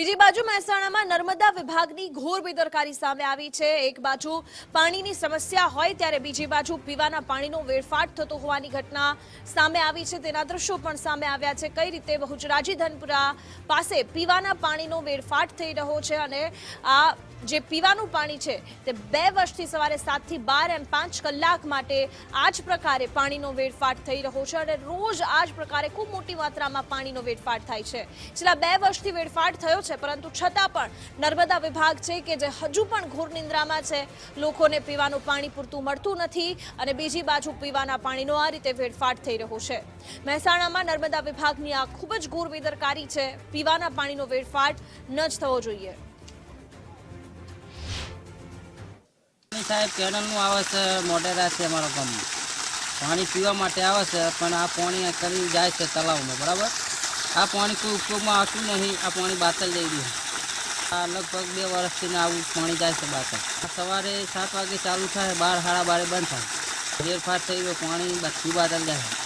બીજી બાજુ મહેસાણામાં નર્મદા વિભાગની ઘોર બેદરકારી સામે આવી છે. એક બાજુ પાણીની સમસ્યા હોય ત્યારે બીજી બાજુ પીવાના પાણીનો વેડફાટ થતો હોવાની ઘટના સામે આવી છે. તેના દ્રશ્યો પણ સામે આવ્યા છે. કઈ રીતે બહુચરાજી ધનપુરા પાસે પીવાના પાણીનો વેડફાટ થઈ રહ્યો છે અને આ જે પીવાનું પાણી છે તે બે વર્ષથી સવારે સાતથી બાર એમ પાંચ કલાક માટે આ જ પ્રકારે પાણીનો વેડફાટ થઈ રહ્યો છે અને રોજ આ જ પ્રકારે ખૂબ મોટી માત્રામાં પાણીનો વેડફાટ થાય છે. છેલ્લા બે વર્ષથી વેડફાટ થયો છે. પરંતુ છતાં પણ નર્મદા વિભાગ છે કે જે હજુ પણ ઘોર નિંદ્રામાં છે, લોકોને પીવાનું પાણી પૂરતું મળતું નથી અને બીજી બાજુ પીવાના પાણીનો આ રીતે વેડફાટ થઈ રહ્યો છે. મહેસાણામાં નર્મદા વિભાગની આ ખૂબ જ ઘોર બેદરકારી છે, પીવાના પાણીનો વેડફાટ ન જ થવો જોઈએ. સાહેબ, કેનલનું આવે છે, મોઢેરા છે અમારા ગામમાં પાણી પીવા માટે આવે છે, પણ આ પાણી કરી જાય છે તલાવમાં બરાબર? આ પાણી કોઈ ઉપયોગમાં આવતું નહીં. આ પાણી બાતલ જઈ રહ્યું આ લગભગ બે વર્ષથી આવું પાણી જાય છે બાતલ. સવારે સાત વાગે ચાલુ થાય, બાર, સાડા બારે બંધ થાય. ફેરફાર થઈ ગયો, પાણી બધું બાતલ જાય.